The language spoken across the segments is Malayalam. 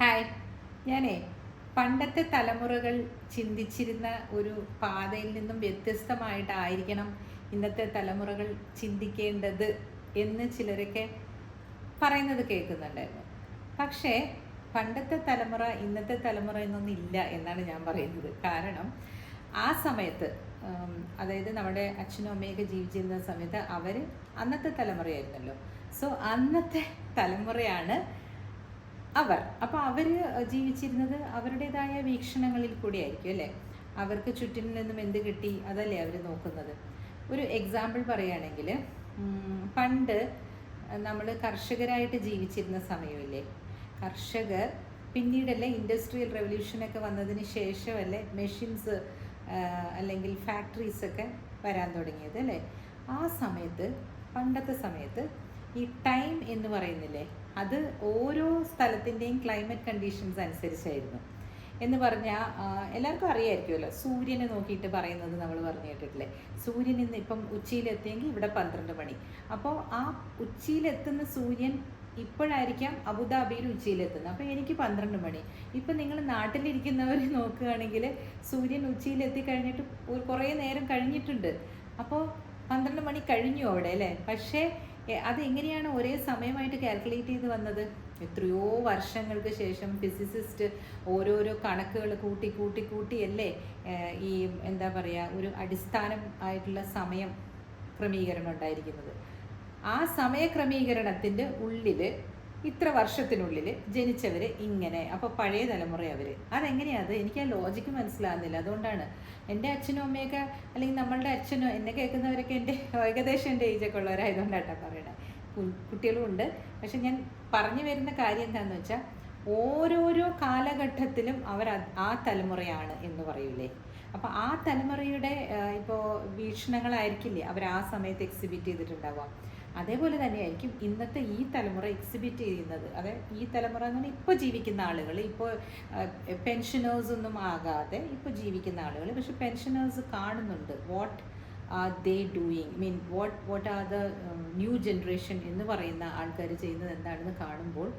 ഹായ് ഞാനേ പണ്ടത്തെ തലമുറകൾ ചിന്തിച്ചിരുന്ന ഒരു പാതയിൽ നിന്നും വ്യത്യസ്തമായിട്ടായിരിക്കണം ഇന്നത്തെ തലമുറകൾ ചിന്തിക്കേണ്ടത് എന്ന് ചിലരൊക്കെ പറയുന്നത് കേൾക്കുന്നുണ്ടായിരുന്നു. പക്ഷേ പണ്ടത്തെ തലമുറ ഇന്നത്തെ തലമുറ എന്നൊന്നും ഇല്ല എന്നാണ് ഞാൻ പറയുന്നത്. കാരണം ആ സമയത്ത് അതായത് നമ്മുടെ അച്ഛനും അമ്മയൊക്കെ ജീവിച്ചിരുന്ന സമയത്ത് അവർ അന്നത്തെ തലമുറയായിരുന്നല്ലോ. സോ അന്നത്തെ തലമുറയാണ് അവർ. അപ്പോൾ അവർ ജീവിച്ചിരുന്നത് അവരുടേതായ വീക്ഷണങ്ങളിൽ കൂടിയായിരിക്കും അല്ലേ? അവർക്ക് ചുറ്റിൽ നിന്നും എന്ത് കിട്ടി അതല്ലേ അവർ നോക്കുന്നത്. ഒരു എക്സാമ്പിൾ പറയുകയാണെങ്കിൽ പണ്ട് നമ്മൾ കർഷകരായിട്ട് ജീവിച്ചിരുന്ന സമയമില്ലേ? കർഷകർ പിന്നീടല്ലേ ഇൻഡസ്ട്രിയൽ റെവല്യൂഷനൊക്കെ വന്നതിന് ശേഷമല്ലേ മെഷീൻസ് അല്ലെങ്കിൽ ഫാക്ടറീസൊക്കെ വരാൻ തുടങ്ങിയത് അല്ലേ? ആ സമയത്ത് പണ്ടത്തെ സമയത്ത് ഈ ടൈം എന്ന് പറയുന്നില്ലേ അത് ഓരോ സ്ഥലത്തിന്റെയും ക്ലൈമറ്റ് കണ്ടീഷൻസ് അനുസരിച്ചായിരുന്നു. എന്ന് പറഞ്ഞാൽ എല്ലാവർക്കും അറിയായിരിക്കുമല്ലോ സൂര്യനെ നോക്കിയിട്ട് പറയുന്നത് നമ്മൾ പറഞ്ഞു കേട്ടിട്ടില്ലേ സൂര്യൻ ഇന്ന് ഇപ്പം ഉച്ചയിലെത്തിയെങ്കിൽ ഇവിടെ പന്ത്രണ്ട് മണി. അപ്പോൾ ആ ഉച്ചയിലെത്തുന്ന സൂര്യൻ ഇപ്പോഴായിരിക്കാം അബുദാബിയിൽ ഉച്ചയിലെത്തുന്നത്. അപ്പോൾ എനിക്ക് പന്ത്രണ്ട് മണി. ഇപ്പം നിങ്ങൾ നാട്ടിലിരിക്കുന്നവർ നോക്കുകയാണെങ്കിൽ സൂര്യൻ ഉച്ചയിലെത്തി കഴിഞ്ഞിട്ട് കുറേ നേരം കഴിഞ്ഞിട്ടുണ്ട്. അപ്പോൾ പന്ത്രണ്ട് മണി കഴിഞ്ഞു അവിടെ അല്ലേ? പക്ഷേ എ- അത് എങ്ങനെയാണ് ഒരേ സമയമായിട്ട് കാൽക്കുലേറ്റ് ചെയ്ത് വന്നത്? എത്രയോ വർഷങ്ങൾക്ക് ശേഷം ഫിസിസിസ്റ്റ് ഓരോരോ കണക്കുകൾ കൂട്ടി കൂട്ടി കൂട്ടിയല്ലേ ഈ എന്താ പറയുക ഒരു അടിസ്ഥാനം ആയിട്ടുള്ള സമയം ക്രമീകരണം ഉണ്ടായിരിക്കുന്നത്. ആ സമയ ക്രമീകരണത്തിന്റെ ഉള്ളിൽ ഇത്ര വർഷത്തിനുള്ളിൽ ജനിച്ചവർ ഇങ്ങനെ അപ്പോൾ പഴയ തലമുറ അവർ അതെങ്ങനെയാണ് അത് എനിക്ക് ആ ലോജിക്ക് മനസ്സിലാകുന്നില്ല അതുകൊണ്ടാണ് എന്റെ അച്ഛനും അമ്മയൊക്കെ അല്ലെങ്കിൽ നമ്മളുടെ അച്ഛനോ എന്നെ കേൾക്കുന്നവരൊക്കെ എന്റെ ഏകദേശം എന്റെ ഏജൊക്കെ ഉള്ളവരായതുകൊണ്ടാട്ടോ പറയണേ. കുട്ടികളും ഉണ്ട്. പക്ഷെ ഞാൻ പറഞ്ഞു വരുന്ന കാര്യം എന്താണെന്ന് വെച്ചാൽ ഓരോരോ കാലഘട്ടത്തിലും അവർ ആ തലമുറയാണ് എന്ന് പറയൂലേ. അപ്പോൾ ആ തലമുറയുടെ ഇപ്പോൾ വീക്ഷണങ്ങളായിരിക്കില്ലേ? അവർ ആ സമയത്ത് എക്സിബിറ്റ് ചെയ്തിട്ടുണ്ടാവുക. അതേപോലെ തന്നെയായിരിക്കും ഇന്നത്തെ ഈ തലമുറ എക്സിബിറ്റ് ചെയ്യുന്നത്. അതായത് ഈ തലമുറ എന്ന് പറഞ്ഞാൽ ഇപ്പോൾ ജീവിക്കുന്ന ആളുകൾ ഇപ്പോൾ പെൻഷനേഴ്സ് ഒന്നും ആകാതെ ഇപ്പോൾ ജീവിക്കുന്ന ആളുകൾ. പക്ഷെ പെൻഷനേഴ്സ് കാണുന്നുണ്ട്. What are they doing mean what what are the new generation എന്ന് പറയുന്ന ആൾക്കാർ ചെയ്യുന്നത് എന്താണെന്ന് കാണുമ്പോൾ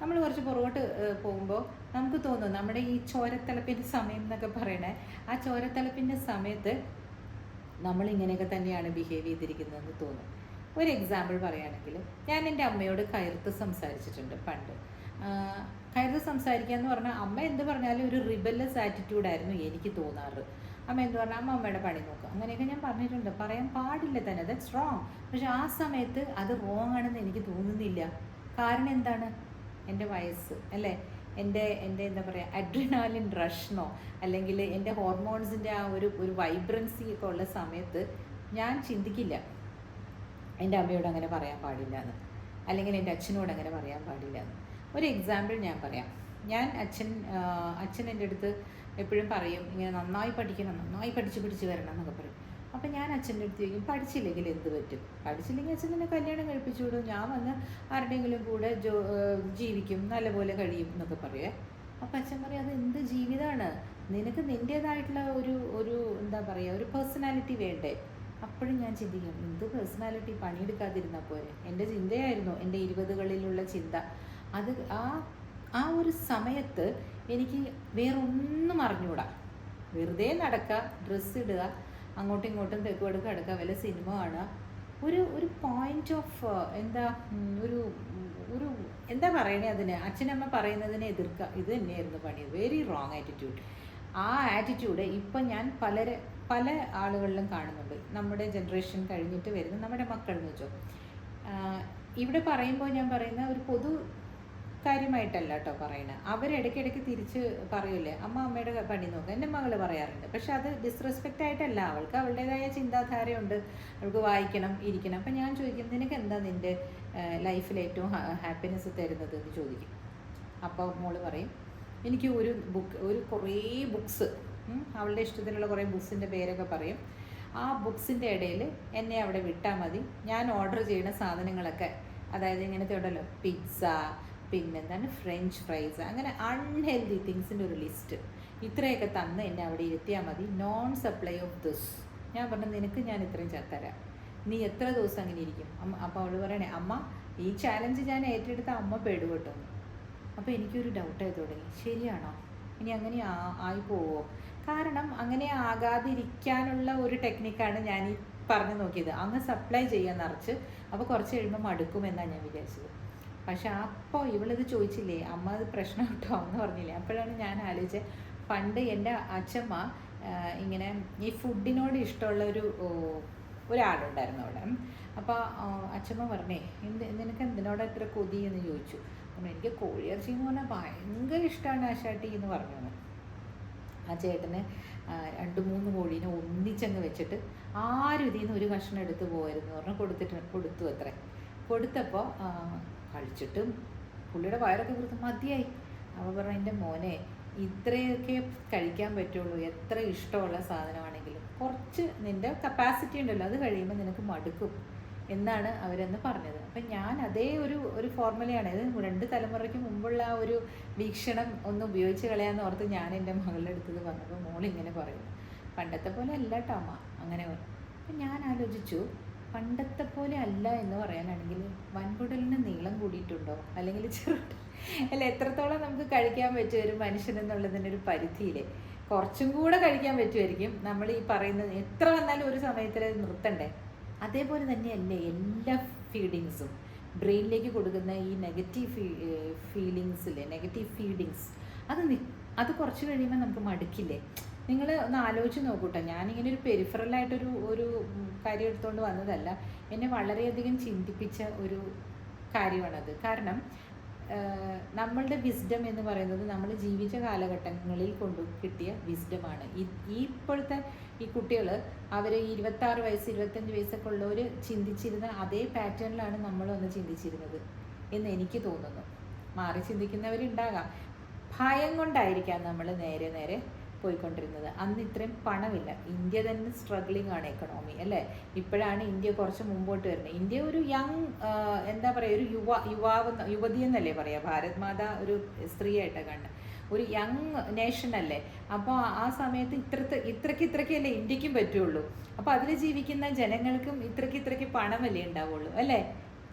നമ്മൾ കുറച്ച് പുറകോട്ട് പോകുമ്പോൾ നമുക്ക് തോന്നും നമ്മുടെ ഈ ചോരത്തലപ്പിന്റെ സമയം എന്നൊക്കെ പറയണേ ആ ചോരത്തലപ്പിന്റെ സമയത്ത് നമ്മൾ ഇങ്ങനെയൊക്കെ തന്നെയാണ് ബിഹേവ് ചെയ്തിരിക്കുന്നതെന്ന് തോന്നും. ഒരു എക്സാമ്പിൾ പറയുകയാണെങ്കിൽ ഞാൻ എന്റെ അമ്മയോട് കയർത്ത് സംസാരിച്ചിട്ടുണ്ട് പണ്ട്. കയർത്ത് സംസാരിക്കുക എന്ന് പറഞ്ഞാൽ അമ്മ എന്ത് പറഞ്ഞാലും ഒരു റിബല്ലസ് ആറ്റിറ്റ്യൂഡായിരുന്നു എനിക്ക് തോന്നാറ്. അമ്മ എന്ത് പറഞ്ഞാൽ അമ്മ അമ്മയുടെ പണി നോക്കുക അങ്ങനെയൊക്കെ ഞാൻ പറഞ്ഞിട്ടുണ്ട്. പറയാൻ പാടില്ല തന്നെ. ദറ്റ്സ് റോങ് പക്ഷെ ആ സമയത്ത് അത് റോങ് ആണെന്ന് എനിക്ക് തോന്നുന്നില്ല. കാരണം എന്താണ്? എന്റെ വയസ്സ് അല്ലേ? എന്റെ എന്റെ എന്താ പറയുക അഡ്രിനാലിൻ റഷ്നോ അല്ലെങ്കിൽ എന്റെ ഹോർമോൺസിന്റെ ആ ഒരു ഒരു വൈബ്രൻസി ഒക്കെ ഉള്ള സമയത്ത് ഞാൻ ചിന്തിക്കില്ല. എന്റെ അമ്മയോട് അങ്ങനെ പറയാൻ പാടില്ല എന്ന് അല്ലെങ്കിൽ എന്റെ അച്ഛനോട് അങ്ങനെ പറയാൻ പാടില്ല എന്ന് ഒരു എക്സാമ്പിൾ ഞാൻ പറയാം. ഞാൻ അച്ഛൻ അച്ഛൻ എന്റെ അടുത്ത് എപ്പോഴും പറയും ഇങ്ങനെ നന്നായി പഠിക്കണം നന്നായി പഠിച്ച് പിടിച്ച് വരണം എന്നൊക്കെ പറയും. അപ്പം ഞാൻ അച്ഛന്റെ അടുത്ത് ചോദിക്കും പഠിച്ചില്ലെങ്കിൽ എന്ത് പറ്റും? പഠിച്ചില്ലെങ്കിൽ അച്ഛൻ നിന്നെ കല്യാണം കഴിപ്പിച്ചു വിടും. ഞാൻ വന്ന് ആരുടെയെങ്കിലും കൂടെ ജോ ജീവിക്കും നല്ലപോലെ കഴിയും എന്നൊക്കെ പറയുക അപ്പം അച്ഛൻ പറയും അത് എന്ത് ജീവിതമാണ് നിനക്ക് നിന്റേതായിട്ടുള്ള ഒരു ഒരു എന്താ പറയുക ഒരു പേഴ്സണാലിറ്റി വേണ്ടേ? അപ്പോഴും ഞാൻ ചിന്തിക്കും എന്ത് പേഴ്സണാലിറ്റി പണിയെടുക്കാതിരുന്നാൽ പോരെ? എന്റെ ചിന്തയായിരുന്നു എന്റെ ഇരുപതുകളിലുള്ള ചിന്ത. അത് ആ ആ ഒരു സമയത്ത് എനിക്ക് വേറൊന്നും അറിഞ്ഞൂടാ. വെറുതെ നടക്കുക ഡ്രസ്സ് ഇടുക അങ്ങോട്ടും ഇങ്ങോട്ടും തെക്ക് വടക്ക് കിടക്കുക വല്ല സിനിമ കാണുക. ഒരു ഒരു പോയിന്റ് ഓഫ് എന്താ ഒരു ഒരു എന്താ പറയണേ അതിന്? അച്ഛനമ്മ പറയുന്നതിനെ എതിർക്കുക ഇത് തന്നെയായിരുന്നു പണി. വെരി റോങ് ആറ്റിറ്റ്യൂഡ് ആ ആറ്റിറ്റ്യൂഡ് ഇപ്പം ഞാൻ പലരെ പല ആളുകളിലും കാണുന്നുണ്ട്. നമ്മുടെ ജനറേഷൻ കഴിഞ്ഞിട്ട് വരുന്ന നമ്മുടെ മക്കൾ എന്ന് വെച്ചോ. ഇവിടെ പറയുമ്പോൾ ഞാൻ പറയുന്ന ഒരു പൊതു കാര്യമായിട്ടല്ല കേട്ടോ പറയണത് അവരിടയ്ക്കിടയ്ക്ക് തിരിച്ച് പറയൂലേ അമ്മ അമ്മയുടെ പണി നോക്കുക എന്റെ മകൾ പറയാറുണ്ട്. പക്ഷെ അത് ഡിസ്റെസ്പെക്റ്റ് ആയിട്ടല്ല. അവൾക്ക് അവളുടേതായ ചിന്താധാരയുണ്ട്. അവൾക്ക് വായിക്കണം ഇരിക്കണം. അപ്പം ഞാൻ ചോദിക്കും നിനക്ക് എന്താ നിന്റെ ലൈഫിൽ ഏറ്റവും ഹാപ്പിനെസ് തരുന്നത്? എന്ന് ചോദിക്കും. അപ്പോൾ മോൾ പറയും എനിക്ക് ഒരു ബുക്ക് ഒരു കുറേ ബുക്സ് അവളുടെ ഇഷ്ടത്തിനുള്ള കുറേ ബുക്സിന്റെ പേരൊക്കെ പറയും. ആ ബുക്സിന്റെ ഇടയിൽ എന്നെ അവിടെ വിട്ടാൽ മതി. ഞാൻ ഓർഡർ ചെയ്യുന്ന സാധനങ്ങളൊക്കെ അതായത് ഇങ്ങനത്തെ ഉണ്ടല്ലോ പിസ്സ പിന്നെന്താണ് ഫ്രഞ്ച് ഫ്രൈസ് അങ്ങനെ അൺഹെൽതി തിങ്സിന്റെ ഒരു ലിസ്റ്റ് ഇത്രയൊക്കെ തന്ന് എന്നെ അവിടെ ഇരുത്തിയാൽ മതി. നോൺ സപ്ലൈ ഓഫ് ദിസ് ഞാൻ പറഞ്ഞു നിനക്ക് ഞാൻ ഇത്രയും തരാം. നീ എത്ര ദിവസം അങ്ങനെ ഇരിക്കും? അപ്പോൾ അവൾ പറയണേ അമ്മ ഈ ചാലഞ്ച് ഞാൻ ഏറ്റെടുത്ത അമ്മ പേടുപെട്ടു. അപ്പോൾ എനിക്കൊരു ഡൗട്ടായി തുടങ്ങി. ശരിയാണോ? ഇനി അങ്ങനെ ആയി പോവോ? കാരണം അങ്ങനെ ആകാതിരിക്കാനുള്ള ഒരു ടെക്നിക്കാണ് ഞാൻ ഈ പറഞ്ഞു നോക്കിയത്. അങ്ങ് സപ്ലൈ ചെയ്യാൻ നിറച്ച് അപ്പോൾ കുറച്ച് കഴിയുമ്പോൾ മടുക്കുമെന്നാണ് ഞാൻ വിചാരിച്ചത്. പക്ഷെ അപ്പോൾ ഇവളിത് ചോദിച്ചില്ലേ അമ്മ അത് പ്രശ്നം കേട്ടോ എന്ന് പറഞ്ഞില്ലേ. അപ്പോഴാണ് ഞാൻ ആലോചിച്ചത് പണ്ട് എന്റെ അച്ഛമ്മ ഇങ്ങനെ ഈ ഫുഡിനോട് ഇഷ്ടമുള്ള ഒരു ഒരാളുണ്ടായിരുന്നു അവിടെ. അപ്പോൾ അച്ഛമ്മ പറഞ്ഞേ എന്ത് നിനക്ക് എന്തിനോട് എത്ര കൊതി എന്ന് ചോദിച്ചു? അപ്പം എനിക്ക് കോഴിയിറച്ചി എന്ന് പറഞ്ഞാൽ ഭയങ്കര ഇഷ്ടമാണ് ആശാട്ടി എന്ന് പറഞ്ഞു. ആ ചേട്ടന് രണ്ട് മൂന്ന് കോഴീനെ ഒന്നിച്ചങ്ങ് വെച്ചിട്ട് ആരും ഇതിൽ നിന്ന് ഒരു കഷ്ണം എടുത്ത് പോയിരുന്നു പറഞ്ഞു കൊടുത്തിട്ട് കൊടുത്തു അത്രേ. കൊടുത്തപ്പോൾ കഴിച്ചിട്ടും പുള്ളിയുടെ വയറൊക്കെ കൊടുത്ത് മതിയായി. അപ്പോൾ പറഞ്ഞു എന്റെ മോനെ ഇത്രയൊക്കെ കഴിക്കാൻ പറ്റുള്ളൂ എത്ര ഇഷ്ടമുള്ള സാധനമാണെങ്കിലും കുറച്ച് നിന്റെ കപ്പാസിറ്റി ഉണ്ടല്ലോ അത് കഴിയുമ്പോൾ നിനക്ക് മടുക്കും. എന്നാണ് അവരെന്ന് പറഞ്ഞത്. അപ്പം ഞാൻ അതേ ഒരു ഒരു ഫോർമുലയാണ് ഇത് രണ്ട് തലമുറയ്ക്ക് മുമ്പുള്ള ആ ഒരു വീക്ഷണം ഒന്ന് ഉപയോഗിച്ച് കളയാന്ന് ഓർത്ത് ഞാൻ എന്റെ മകളുടെ അടുത്തത് പറഞ്ഞപ്പോൾ മോൾ ഇങ്ങനെ പറയും. പണ്ടത്തെ പോലെ അല്ല കേട്ടോ അങ്ങനെ പറഞ്ഞു. അപ്പം ഞാൻ ആലോചിച്ചു പണ്ടത്തെ പോലെ അല്ല എന്ന് പറയാനാണെങ്കിൽ വൻകുടലിന് നീളം കൂടിയിട്ടുണ്ടോ? അല്ലെങ്കിൽ ചെറുകുടൽ അല്ല എത്രത്തോളം നമുക്ക് കഴിക്കാൻ പറ്റും ഒരു മനുഷ്യൻ എന്നുള്ളതിന്റെ ഒരു പരിധിയിലെ? കുറച്ചും കൂടെ കഴിക്കാൻ പറ്റുമായിരിക്കും. നമ്മൾ ഈ പറയുന്നത് എത്ര വന്നാലും ഒരു സമയത്തിൽ നിർത്തണ്ടേ? അതേപോലെ തന്നെയല്ലേ എല്ലാ ഫീഡിങ്സും ബ്രെയിനിലേക്ക് കൊടുക്കുന്ന ഈ നെഗറ്റീവ് ഫീ ഫീലിങ്സില്ലേ നെഗറ്റീവ് ഫീഡിങ്സ് അത് അത് കുറച്ച് കഴിയുമ്പോൾ നമുക്ക് മടുക്കില്ലേ? നിങ്ങൾ ഒന്ന് ആലോചിച്ച് നോക്കൂട്ടോ. ഞാനിങ്ങനെ ഒരു പെരിഫറലായിട്ടൊരു ഒരു കാര്യം എടുത്തുകൊണ്ട് വന്നതല്ല. എന്നെ വളരെയധികം ചിന്തിപ്പിച്ച ഒരു കാര്യമാണത്. കാരണം നമ്മളുടെ വിസ്ഡം എന്ന് പറയുന്നത് നമ്മൾ ജീവിച്ച കാലഘട്ടങ്ങളിൽ കൊണ്ട് കിട്ടിയ വിസ്ഡമാണ് ഈ ഇപ്പോഴത്തെ ഈ കുട്ടികൾ അവർ ഇരുപത്താറ് വയസ്സ് ഇരുപത്തഞ്ച് വയസ്സൊക്കെ ഉള്ളവർ ചിന്തിച്ചിരുന്ന അതേ പാറ്റേണിലാണ് നമ്മളൊന്ന് ചിന്തിച്ചിരുന്നത് എന്ന് എനിക്ക് തോന്നുന്നു. മാറി ചിന്തിക്കുന്നവരുണ്ടാകാം. ഭയം കൊണ്ടായിരിക്കാം നമ്മൾ നേരെ നേരെ പോയിക്കൊണ്ടിരുന്നത്. അന്ന് ഇത്രയും പണമില്ല. ഇന്ത്യ തന്നെ സ്ട്രഗ്ലിംഗ് ആണ് എക്കണോമി അല്ലേ? ഇപ്പോഴാണ് ഇന്ത്യ കുറച്ച് മുമ്പോട്ട് വരുന്നത്. ഇന്ത്യ ഒരു യങ് എന്താ പറയുക ഒരു യുവ യുവാവ് യുവതി എന്നല്ലേ പറയുക ഭാരത് മാത ഒരു സ്ത്രീയായിട്ടാണ് കണ്ടത് ഒരു യങ് നേഷൻ അല്ലേ? അപ്പോൾ ആ സമയത്ത് ഇത്രത്തെ ഇത്രയ്ക്ക് ഇത്രയ്ക്കല്ലേ ഇന്ത്യക്കും പറ്റുള്ളൂ. അപ്പോൾ അതിൽ ജീവിക്കുന്ന ജനങ്ങൾക്കും ഇത്രയ്ക്ക് ഇത്രയ്ക്ക് പണമല്ലേ ഉണ്ടാവുള്ളൂ അല്ലേ?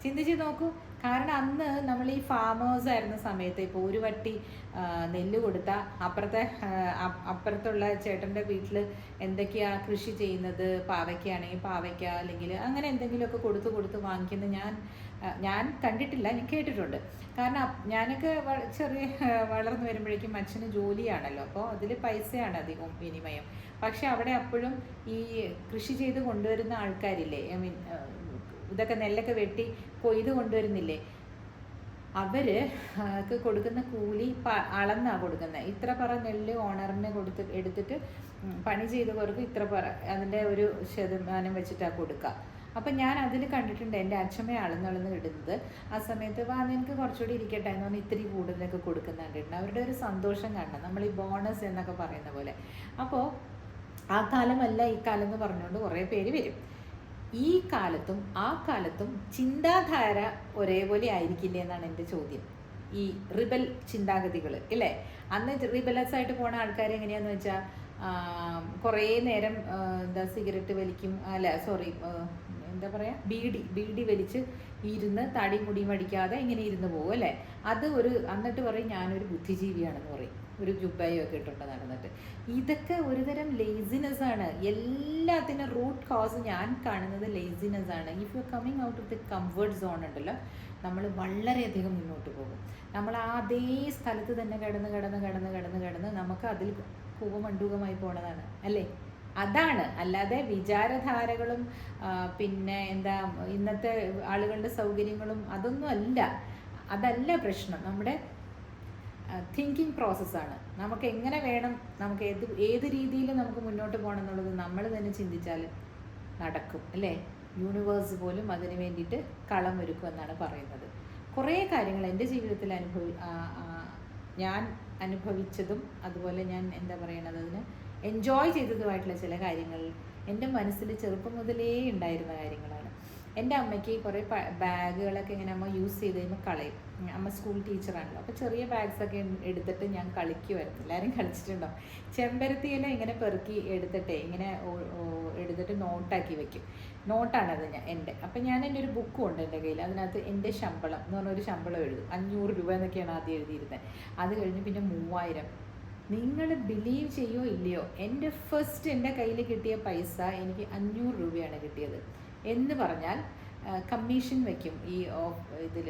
ചിന്തിച്ച് നോക്കൂ. കാരണം അന്ന് നമ്മൾ ഈ ഫാമേഴ്സ് ആയിരുന്ന സമയത്ത് ഇപ്പോൾ ഒരു വട്ടി നെല്ല് കൊടുത്ത അപ്പുറത്തെ അപ്പുറത്തുള്ള ചേട്ടന്റെ വീട്ടിൽ എന്തൊക്കെയാ കൃഷി ചെയ്യുന്നത്? പാവയ്ക്കാണെങ്കിൽ പാവയ്ക്ക അല്ലെങ്കിൽ അങ്ങനെ എന്തെങ്കിലുമൊക്കെ കൊടുത്ത് കൊടുത്ത് വാങ്ങിക്കുന്നത് ഞാൻ ഞാൻ കണ്ടിട്ടില്ല ഞാൻ കേട്ടിട്ടുണ്ട്. കാരണം ഞാനൊക്കെ ചെറിയ വളർന്നു വരുമ്പോഴേക്കും അച്ഛന് ജോലിയാണല്ലോ. അപ്പോൾ അതിൽ പൈസയാണ് അധികം വിനിമയം. പക്ഷെ അവിടെ അപ്പോഴും ഈ കൃഷി ചെയ്ത് കൊണ്ടുവരുന്ന ആൾക്കാരില്ലേ ഐ മീൻ ഇതൊക്കെ നെല്ലൊക്കെ വെട്ടി കൊയ്ത് കൊണ്ടുവരുന്നില്ലേ? അവർ ക്ക് കൊടുക്കുന്ന കൂലി പ- അളന്നാ കൊടുക്കുന്നത് ഇത്ര പറ നെല്ല് ഓണറിന് കൊടുത്ത് എടുത്തിട്ട് പണി ചെയ്തവർക്ക് ഇത്ര പറ അതിന്റെ ഒരു ശതമാനം വെച്ചിട്ടാണ് കൊടുക്കുക അപ്പം ഞാൻ അതിൽ കണ്ടിട്ടുണ്ട് എന്റെ അച്ഛമ്മ അളന്നളന്ന് ഇടുന്നത്. ആ സമയത്ത് വാ നിനക്ക് കുറച്ചുകൂടി ഇരിക്കട്ടെ എന്ന് പറഞ്ഞ് ഇത്തിരി കൂടുതലൊക്കെ കൊടുക്കുന്നുണ്ട് അവരുടെ ഒരു സന്തോഷം കാണണം. നമ്മൾ ഈ ബോണസ് എന്നൊക്കെ പറയുന്ന പോലെ. അപ്പോൾ ആ കാലമല്ല ഈ കാലം എന്ന് പറഞ്ഞുകൊണ്ട് കുറേ പേര് വരും. ഈ കാലത്തും ആ കാലത്തും ചിന്താധാര ഒരേപോലെ ആയിരിക്കില്ലേ എന്നാണ് എന്റെ ചോദ്യം. ഈ റിബൽ ചിന്താഗതികൾ ഇല്ലേ? അന്ന് റിബലസ് ആയിട്ട് പോണ ആൾക്കാർ എങ്ങനെയാന്ന് വെച്ചാൽ കുറേ നേരം എന്താ സിഗരറ്റ് വലിക്കും അല്ല സോറി എന്താ പറയുക ബീഡി ബീഡി വലിച്ച് ഇരുന്ന് തടി മുടി മടിക്കാതെ ഇങ്ങനെ ഇരുന്ന് പോകും അല്ലേ? അത് ഒരു എന്നിട്ട് പറയും ഞാനൊരു ബുദ്ധിജീവിയാണെന്ന് പറയും. ഒരു ജുബയും ഒക്കെ ഇട്ടുണ്ട് നടന്നിട്ട്. ഇതൊക്കെ ഒരുതരം ലേസിനെസ് ആണ്. എല്ലാത്തിനും റൂട്ട് കോസ് ഞാൻ കാണുന്നത് ലേസിനെസ് ആണ്. If you coming out of the comfort zone ഉണ്ടല്ലോ നമ്മൾ വളരെയധികം മുന്നോട്ട് പോകും. നമ്മൾ അതേ സ്ഥലത്ത് തന്നെ കിടന്ന് കിടന്ന് കിടന്ന് കിടന്ന് കിടന്ന് നമുക്ക് അതിൽ കൂപമണ്ഡൂകമായി പോണതാണ്. അല്ലേ? അതാണ്. അല്ലാതെ വിചാരധാരകളും പിന്നെ എന്താ ഇന്നത്തെ ആളുകളുടെ സൗകര്യങ്ങളും അതൊന്നും അല്ല. അതല്ല പ്രശ്നം. നമ്മുടെ തിങ്കിങ് പ്രോസസ്സാണ് നമുക്ക് എങ്ങനെ വേണം നമുക്ക് ഏത് ഏത് രീതിയിൽ നമുക്ക് മുന്നോട്ട് പോകണം എന്നുള്ളത് നമ്മൾ തന്നെ ചിന്തിച്ചാൽ നടക്കും അല്ലേ? യൂണിവേഴ്സ് പോലും അതിന് വേണ്ടിയിട്ട് കളം ഒരുക്കും എന്നാണ് പറയുന്നത്. കുറേ കാര്യങ്ങൾ എന്റെ ജീവിതത്തിൽ അനുഭവി ഞാൻ അനുഭവിച്ചതും അതുപോലെ ഞാൻ എന്താ പറയണത് അതിന് എൻജോയ് ചെയ്തതുമായിട്ടുള്ള ചില കാര്യങ്ങൾ എന്റെ മനസ്സിൽ ചെറുപ്പം മുതലേ ഉണ്ടായിരുന്ന കാര്യങ്ങളാണ്. എന്റെ അമ്മയ്ക്ക് കുറേ ബാഗുകളൊക്കെ ഇങ്ങനെ അമ്മ യൂസ് ചെയ്ത് കഴിയുമ്പോൾ കളയും. അമ്മ സ്കൂൾ ടീച്ചറാണല്ലോ അപ്പോൾ ചെറിയ ബാഗ്സൊക്കെ എടുത്തിട്ട് ഞാൻ കളിക്കുമായിരുന്നു. എല്ലാവരും കളിച്ചിട്ടുണ്ടോ? ചെമ്പരത്തിയില ഇങ്ങനെ പെറുക്കി എടുത്തിട്ടേ ഇങ്ങനെ എടുത്തിട്ട് നോട്ടാക്കി വെക്കും. നോട്ടാണത് ഞാൻ എന്റെ. അപ്പം ഞാൻ എന്റെ ഒരു ബുക്കും ഉണ്ട് എന്റെ കയ്യിൽ. അതിനകത്ത് എന്റെ ശമ്പളം എന്ന് പറഞ്ഞൊരു ശമ്പളം എഴുതും. അഞ്ഞൂറ് രൂപ എന്നൊക്കെയാണ് ആദ്യം എഴുതിയിരുന്നത്. അത് കഴിഞ്ഞ് പിന്നെ മൂവായിരം നിങ്ങൾ ബിലീവ് ചെയ്യോ ഇല്ലയോ? എന്റെ ഫസ്റ്റ് എന്റെ കയ്യിൽ കിട്ടിയ പൈസ എനിക്ക് അഞ്ഞൂറ് രൂപയാണ് കിട്ടിയത്. എന്ന് പറഞ്ഞാൽ കമ്മീഷൻ വയ്ക്കും ഈ ഇതിൽ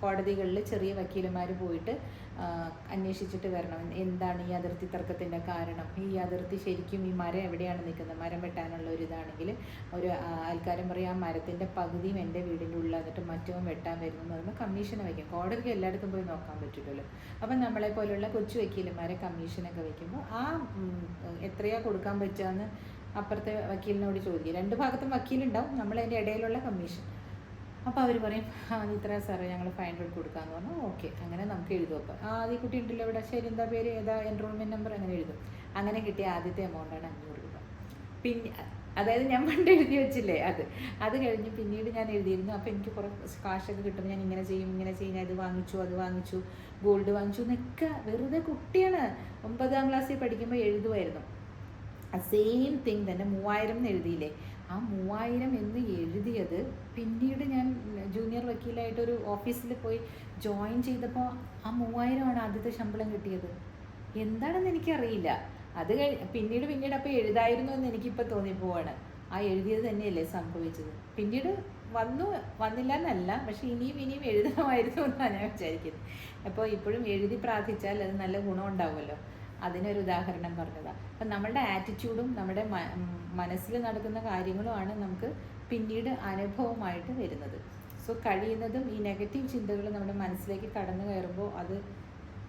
കോടതികളിൽ ചെറിയ വക്കീലന്മാർ പോയിട്ട് അന്വേഷിച്ചിട്ട് വരണം. എന്താണ് ഈ അതിർത്തി തർക്കത്തിന്റെ കാരണം? ഈ അതിർത്തി ശരിക്കും ഈ മരം എവിടെയാണ് നിൽക്കുന്നത്? മരം വെട്ടാനുള്ള ഒരു ഇതാണെങ്കിൽ ഒരു ആൾക്കാരും പറയും ആ മരത്തിന്റെ പകുതിയും എന്റെ വീടിന്റെ ഉള്ളിൽ എന്നിട്ട് മറ്റവും വെട്ടാൻ വരുന്നു. എന്ന് പറയുമ്പോൾ കമ്മീഷൻ വയ്ക്കും. കോടതിക്ക് എല്ലായിടത്തും പോയി നോക്കാൻ പറ്റില്ലല്ലോ. അപ്പം നമ്മളെ പോലെയുള്ള കൊച്ചു വക്കീലന്മാരെ കമ്മീഷനൊക്കെ വയ്ക്കുമ്പോൾ ആ എത്രയാ കൊടുക്കാൻ പറ്റുകയെന്ന് അപ്പുറത്തെ വക്കീലിനോട് ചോദിക്കും. രണ്ട് ഭാഗത്തും വക്കീലുണ്ടാവും. നമ്മളതിന്റെ ഇടയിലുള്ള കമ്മീഷൻ. അപ്പോൾ അവർ പറയും ഇത്ര സാറേ ഞങ്ങൾ ഫൈൻ റെഡ് കൊടുക്കാമെന്ന് പറഞ്ഞു. ഓക്കെ അങ്ങനെ നമുക്ക് എഴുതും അപ്പോൾ ആദ്യ കുട്ടി ഉണ്ടല്ലോ ഇവിടെ ശരി എന്താ പേര്? ഏതാ? എൻറോൾമെന്റ് നമ്പർ അങ്ങനെ എഴുതും. അങ്ങനെ കിട്ടിയ ആദ്യത്തെ എമൗണ്ടാണ് അഞ്ഞൂറ് രൂപ. പിന്നെ അതായത് ഞാൻ പണ്ട് എഴുതി വെച്ചില്ലേ അത്. അത് കഴിഞ്ഞ് പിന്നീട് ഞാൻ എഴുതിയിരുന്നു. അപ്പോൾ എനിക്ക് കുറേ കാശൊക്കെ കിട്ടും ഞാൻ ഇങ്ങനെ ചെയ്യും ഇങ്ങനെ ചെയ്യും. ഞാൻ ഇത് വാങ്ങിച്ചു അത് വാങ്ങിച്ചു. ഗോൾഡ് വാങ്ങിച്ചു എന്നൊക്കെ. വെറുതെ കുട്ടിയാണ്. ഒമ്പതാം ക്ലാസ്സിൽ പഠിക്കുമ്പോൾ എഴുതുമായിരുന്നു. സെയിം തിങ് തന്നെ മൂവായിരം എന്ന് എഴുതിയില്ലേ? ആ മൂവായിരം എന്ന് എഴുതിയത്. പിന്നീട് ഞാൻ ജൂനിയർ വക്കീലായിട്ട് ഒരു ഓഫീസിൽ പോയി ജോയിൻ ചെയ്തപ്പോൾ ആ മൂവായിരമാണ് ആദ്യത്തെ ശമ്പളം കിട്ടിയത്. എന്താണെന്ന് എനിക്കറിയില്ല. അത് പിന്നീട് പിന്നീട് അപ്പോൾ എഴുതായിരുന്നു എന്ന് എനിക്കിപ്പോൾ തോന്നിപ്പോവാണ്. ആ എഴുതിയത് തന്നെയല്ലേ സംഭവിച്ചത്. പിന്നീട് വന്നു വന്നില്ല എന്നല്ല പക്ഷെ ഇനിയും ഇനിയും എഴുതണമായിരുന്നു എന്നാണ് ഞാൻ വിചാരിക്കുന്നത്. അപ്പോൾ ഇപ്പോഴും എഴുതി പ്രാർത്ഥിച്ചാൽ അത് നല്ല ഗുണം ഉണ്ടാവുമല്ലോ. അതിനൊരു ഉദാഹരണം പറഞ്ഞതാണ് അപ്പം നമ്മളുടെ ആറ്റിറ്റ്യൂഡും നമ്മുടെ മനസ്സിൽ നടക്കുന്ന കാര്യങ്ങളുമാണ് നമുക്ക് പിന്നീട് അനുഭവമായിട്ട് വരുന്നത്. സോ കഴിയുന്നതും ഈ നെഗറ്റീവ് ചിന്തകൾ നമ്മുടെ മനസ്സിലേക്ക് കടന്നു കയറുമ്പോൾ അത്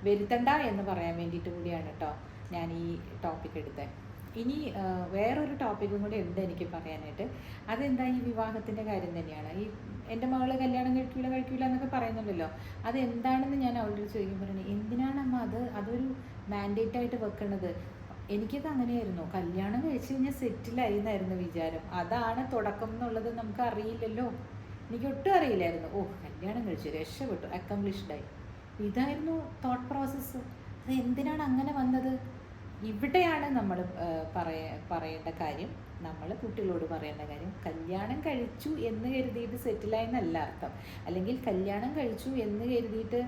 വരുത്തണ്ട എന്ന് പറയാൻ വേണ്ടിയിട്ട് കൂടിയാണ് കേട്ടോ ഞാൻ ഈ ടോപ്പിക് എടുത്തത് ഇനി വേറൊരു ടോപ്പിക്കും കൂടി ഉണ്ട് എനിക്ക് പറയാനായിട്ട്. അതെന്താ ഈ വിവാഹത്തിന്റെ കാര്യം തന്നെയാണ്? ഈ എന്റെ മകൾ കല്യാണം കഴിക്കില്ല കഴിക്കില്ല എന്നൊക്കെ പറയുന്നുണ്ടല്ലോ. അത് എന്താണെന്ന് ഞാൻ അവളോട് ചോദിക്കുമ്പോൾ എന്തിനാണ് അമ്മ അത്? അതൊരു മാൻഡേറ്റ് ആയിട്ട് വെക്കണത്. എനിക്കത് അങ്ങനെയായിരുന്നു. കല്യാണം കഴിച്ച് കഴിഞ്ഞാൽ സെറ്റിലായി എന്നായിരുന്നു വിചാരം. അതാണ് തുടക്കം എന്നുള്ളത് നമുക്ക് അറിയില്ലല്ലോ. എനിക്ക് ഒട്ടും അറിയില്ലായിരുന്നു. ഓ കല്യാണം കഴിച്ചു രക്ഷപ്പെട്ടു അക്കംപ്ലിഷ്ഡായി ഇതായിരുന്നു തോട്ട് പ്രോസസ്സ് അത് എന്തിനാണ് അങ്ങനെ വന്നത്? ഇവിടെയാണ് നമ്മൾ പറയ പറയേണ്ട കാര്യം. നമ്മൾ കുട്ടികളോട് പറയേണ്ട കാര്യം. കല്യാണം കഴിച്ചു എന്ന് കരുതിയിട്ട് സെറ്റിലായി എന്നല്ല അർത്ഥം. അല്ലെങ്കിൽ കല്യാണം കഴിച്ചു എന്ന് കരുതിയിട്ട്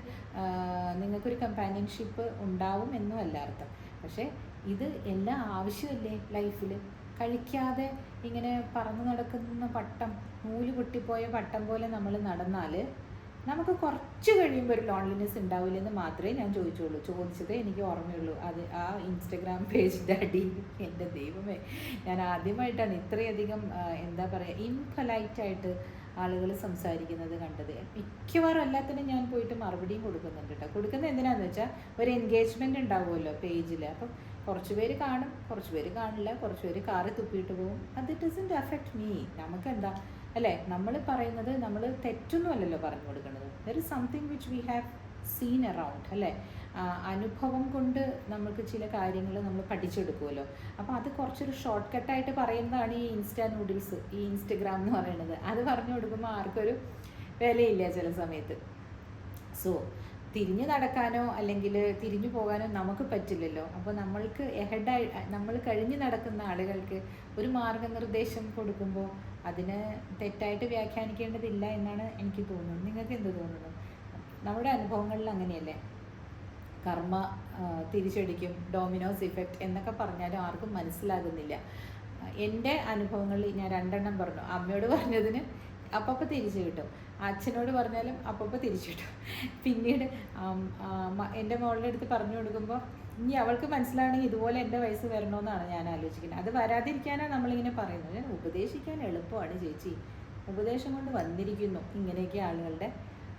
നിങ്ങൾക്കൊരു കമ്പാനിയൻഷിപ്പ് ഉണ്ടാവും എന്നും അല്ല അർത്ഥം. പക്ഷേ ഇത് എല്ലാം ആവശ്യമല്ലേ ലൈഫിൽ കഴിക്കാതെ ഇങ്ങനെ പറന്നു നടക്കുന്ന പട്ടം നൂൽ പൊട്ടിപ്പോയ പട്ടം പോലെ നമ്മൾ നടന്നാൽ നമുക്ക് കുറച്ച് കഴിയുമ്പോൾ ഒരു ലോൺലിനെസ് ഉണ്ടാവില്ലെന്ന് മാത്രമേ ഞാൻ ചോദിച്ചുള്ളൂ. ചോദിച്ചതേ എനിക്ക് ഓർമ്മയുള്ളൂ. അത് ആ ഇൻസ്റ്റഗ്രാം പേജിന്റെ അടി. എന്റെ ദൈവമേ. ഞാൻ ആദ്യമായിട്ടാണ് ഇത്രയധികം എന്താ പറയുക ഇൻഫലൈറ്റായിട്ട് ആളുകൾ സംസാരിക്കുന്നത് കണ്ടത്. മിക്കവാറും എല്ലാത്തിനും ഞാൻ പോയിട്ട് മറുപടിയും കൊടുക്കുന്നുണ്ട് കേട്ടോ. കൊടുക്കുന്നത് എന്തിനാണെന്ന് വെച്ചാൽ ഒരു എൻഗേജ്മെന്റ് ഉണ്ടാവുമല്ലോ പേജിൽ അപ്പം കുറച്ച് പേര് കാണും കുറച്ച് പേര് കാണില്ല കുറച്ച് പേര് കാറി തുപ്പിയിട്ട് പോകും. അത് ഡസന്റ് അഫക്റ്റ് മീ നമുക്കെന്താ അല്ലേ? നമ്മൾ പറയുന്നത് നമ്മൾ തെറ്റൊന്നുമല്ലല്ലോ പറഞ്ഞു കൊടുക്കുന്നത് there is something which we have seen around അല്ലേ? അനുഭവം കൊണ്ട് നമുക്ക് ചില കാര്യങ്ങൾ നമ്മൾ പഠിച്ചെടുക്കുമല്ലോ. അപ്പോൾ അത് കുറച്ചൊരു ഷോർട്ട് കട്ടായിട്ട് പറയുന്നതാണ് ഈ ഇൻസ്റ്റാ നൂഡിൽസ് ഈ ഇൻസ്റ്റഗ്രാം എന്ന് പറയുന്നത്. അത് പറഞ്ഞു കൊടുക്കുമ്പോൾ ആർക്കൊരു വിലയില്ല ചില സമയത്ത്. സോ തിരിഞ്ഞു നടക്കാനോ അല്ലെങ്കിൽ തിരിഞ്ഞു പോകാനോ നമുക്ക് പറ്റില്ലല്ലോ. അപ്പോൾ നമ്മൾക്ക് എഹഡായി നമ്മൾ കഴിഞ്ഞു നടക്കുന്ന ആളുകൾക്ക് ഒരു മാർഗനിർദ്ദേശം കൊടുക്കുമ്പോൾ അതിന് തെറ്റായിട്ട് വ്യാഖ്യാനിക്കേണ്ടതില്ല എന്നാണ് എനിക്ക് തോന്നുന്നത്. നിങ്ങൾക്ക് എന്ത് തോന്നുന്നു? നമ്മുടെ അനുഭവങ്ങളിൽ അങ്ങനെയല്ലേ? കർമ്മ തിരിച്ചടിക്കും ഡോമിനോസ് ഇഫക്റ്റ് എന്നൊക്കെ പറഞ്ഞാലും ആർക്കും മനസ്സിലാകുന്നില്ല. എന്റെ അനുഭവങ്ങളിൽ ഞാൻ രണ്ടെണ്ണം പറഞ്ഞു. അമ്മയോട് പറഞ്ഞതിന് അപ്പപ്പോൾ തിരിച്ചു കിട്ടും. അച്ഛനോട് പറഞ്ഞാലും അപ്പപ്പോൾ തിരിച്ചു കിട്ടും. പിന്നീട് എന്റെ മോളുടെ അടുത്ത് പറഞ്ഞു കൊടുക്കുമ്പോൾ ഇനി അവൾക്ക് മനസ്സിലാണെങ്കിൽ ഇതുപോലെ എന്റെ വയസ്സ് വരണമെന്നാണ് ഞാൻ ആലോചിക്കുന്നത്. അത് വരാതിരിക്കാനാണ് നമ്മളിങ്ങനെ പറയുന്നത്. ഉപദേശിക്കാൻ എളുപ്പമാണ് ചേച്ചി. ഉപദേശം കൊണ്ട് വന്നിരിക്കുന്നു ഇങ്ങനെയൊക്കെ ആളുകളുടെ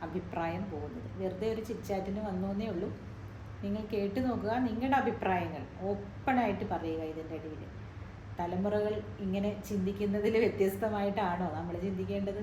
അഭിപ്രായം പോകുന്നത്. വെറുതെ ഒരു ചിറ്റാറ്റിന് വന്നോന്നേ ഉള്ളൂ. നിങ്ങൾ കേട്ട് നോക്കുക നിങ്ങളുടെ അഭിപ്രായങ്ങൾ. ഓപ്പണായിട്ട് പറയുക ഇതിന്റെ അടിയിൽ തലമുറകൾ ഇങ്ങനെ ചിന്തിക്കുന്നതിൽ വ്യത്യസ്തമായിട്ടാണോ നമ്മൾ ചിന്തിക്കേണ്ടത്?